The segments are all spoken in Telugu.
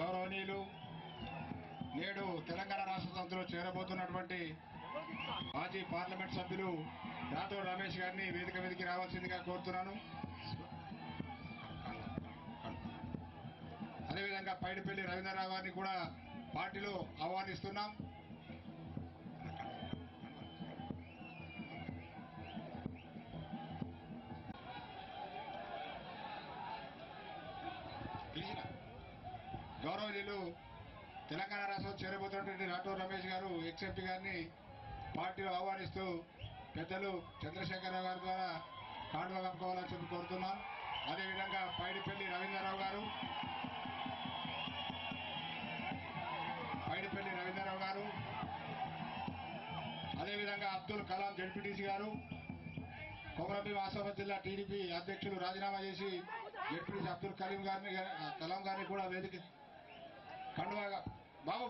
గౌరవనీయులు నేడు తెలంగాణ రాష్ట్ర సమితిలో చేరబోతున్నటువంటి మాజీ పార్లమెంట్ సభ్యులు రాథోడ్ రమేష్ గారిని వేదిక మీదకి రావాల్సిందిగా కోరుతున్నాను. అదేవిధంగా పైడిపల్లి రవీంద్రరావు గారిని కూడా పార్టీలో ఆహ్వానిస్తున్నాం. గౌరవనీయులు తెలంగాణ రాష్ట్రం చేరబోతున్నటువంటి రాఠోడ్ రమేష్ గారు ఎక్స్ఎంపీ గారిని పార్టీలో ఆహ్వానిస్తూ పెద్దలు చంద్రశేఖరరావు గారి ద్వారా కాండువ కప్పుకోవాలని చెప్పి కోరుతున్నాం. అదేవిధంగా పైడిపల్లి రవీంద్రరావు గారు పైడిపల్లి రవీంద్రరావు గారు అదేవిధంగా అబ్దుల్ కలాం జడ్పీటీసీ గారు కొమరభీం ఆసాబాద్ జిల్లా టీడీపీ అధ్యక్షులు రాజీనామా చేసి జడ్పీటీసీ అబ్దుల్ కలీం గారిని కలాం గారిని కూడా వేదిక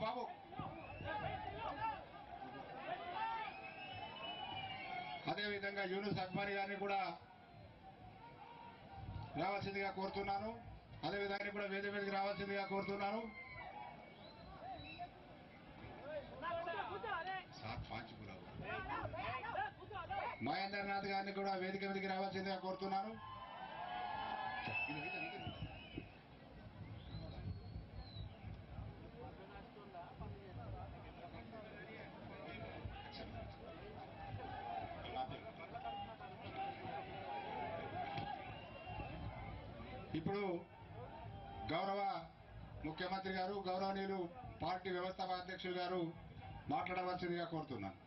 బాబు. అదేవిధంగా యూనుస్ అక్బరీ గారిని కూడా రావాల్సిందిగా కోరుతున్నాను. అదేవిధంగా కూడా వేదిక మీదకి రావాల్సిందిగా కోరుతున్నాను. మహేందర్నాథ్ మహేంద్రనాథ్ గారిని కూడా వేదిక మీదకి రావాల్సిందిగా కోరుతున్నాను. ఇప్పుడు గౌరవ ముఖ్యమంత్రి గారు గౌరవనీయులు పార్టీ వ్యవస్థాపక అధ్యక్షులు గారు మాట్లాడవలసిందిగా కోరుతున్నాను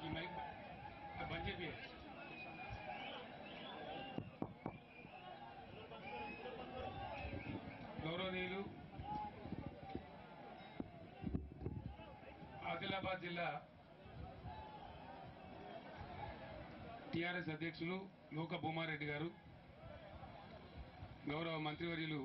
ఈ మైక్ బంద్ చెప్పి గౌరవనీయులు ఆదిలాబాద్ జిల్లా టిఆర్ఎస్ అధ్యక్షులు లోక భూమారెడ్డి గారు గౌరవ మంత్రివర్యులు